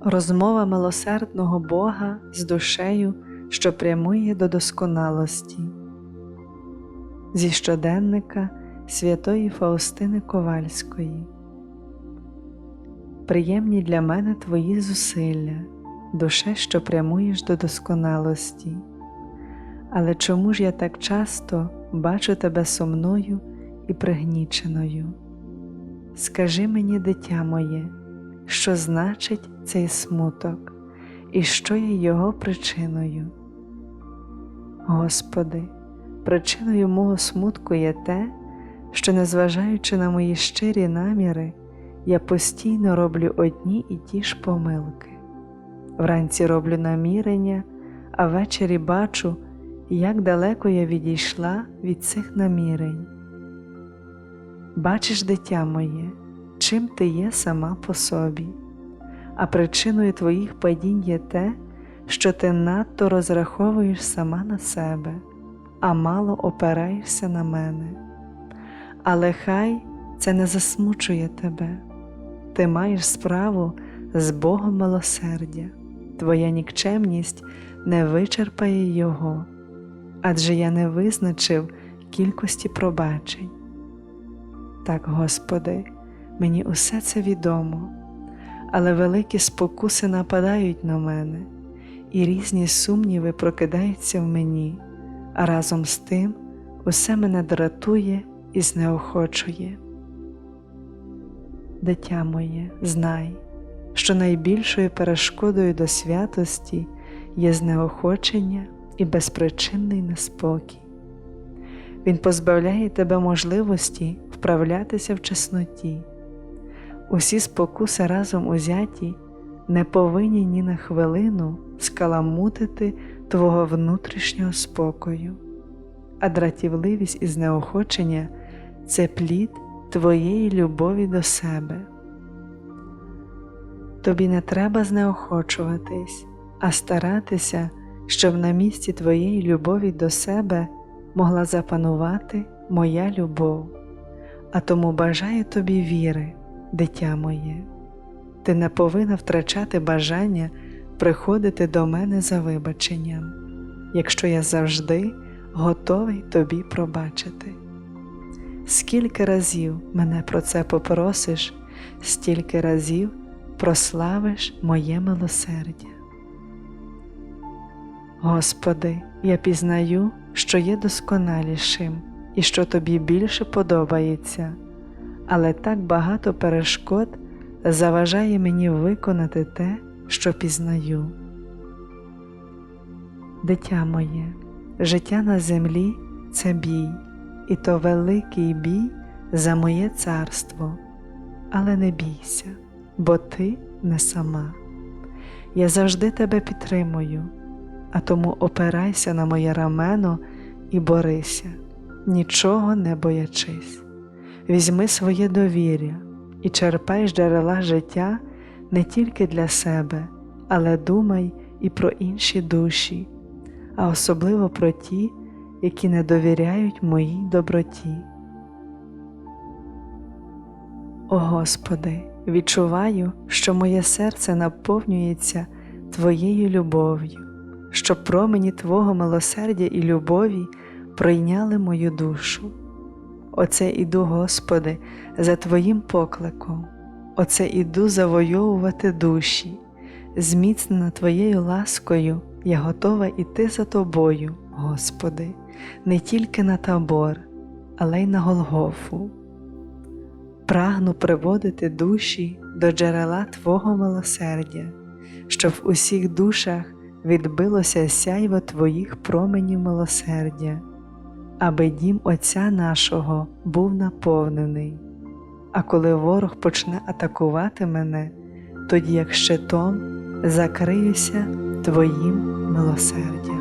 Розмова милосердного Бога з душею, що прямує до досконалості. Зі щоденника святої Фаустини Ковальської. Приємні для мене твої зусилля, душе, що прямуєш до досконалості. Але чому ж я так часто бачу тебе сумною і пригніченою? Скажи мені, дитя моє, що значить цей смуток, і що є його причиною. Господи, причиною мого смутку є те, що, незважаючи на мої щирі наміри, я постійно роблю одні і ті ж помилки. Вранці роблю намірення, а ввечері бачу, як далеко я відійшла від цих намірень. Бачиш, дитя моє, чим ти є сама по собі, а причиною твоїх падінь є те, що ти надто розраховуєш сама на себе, а мало опираєшся на мене. Але хай це не засмучує тебе, ти маєш справу з Богом милосердя, твоя нікчемність не вичерпає Його, адже я не визначив кількості пробачень. Так, Господи, мені усе це відомо, але великі спокуси нападають на мене, і різні сумніви прокидаються в мені, а разом з тим усе мене дратує і знеохочує. Дитя моє, знай, що найбільшою перешкодою до святості є знеохочення і безпричинний неспокій. Він позбавляє тебе можливості вправлятися в чесноті. Усі спокуси разом узяті не повинні ні на хвилину скаламутити твого внутрішнього спокою, а дратівливість і знеохочення це плід твоєї любові до себе. Тобі не треба знеохочуватись, а старатися, щоб на місці твоєї любові до себе могла запанувати моя любов, а тому бажаю тобі віри, дитя моє. Ти не повинна втрачати бажання приходити до мене за вибаченням, якщо я завжди готовий тобі пробачити. Скільки разів мене про це попросиш, стільки разів прославиш моє милосердя. Господи, я пізнаю, що є досконалішим і що тобі більше подобається, але так багато перешкод заважає мені виконати те, що пізнаю. Дитя моє, життя на землі це бій, і то великий бій за моє царство, але не бійся, бо ти не сама. Я завжди тебе підтримую, а тому опирайся на моє рамено і борися, нічого не боячись. Візьми своє довір'я і черпай з джерела життя не тільки для себе, але думай і про інші душі, а особливо про ті, які не довіряють моїй доброті. О Господи, відчуваю, що моє серце наповнюється Твоєю любов'ю, що промені Твого милосердя і любові прийняли мою душу. Оце іду, Господи, за Твоїм покликом, оце іду завойовувати душі, зміцнена Твоєю ласкою, я готова іти за Тобою, Господи, не тільки на табор, але й на Голгофу. Прагну приводити душі до джерела Твого милосердя, щоб в усіх душах відбилося сяйво Твоїх променів милосердя, аби дім Отця нашого був наповнений. А коли ворог почне атакувати мене, тоді як щитом закриюся Твоїм милосердям.